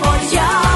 моя.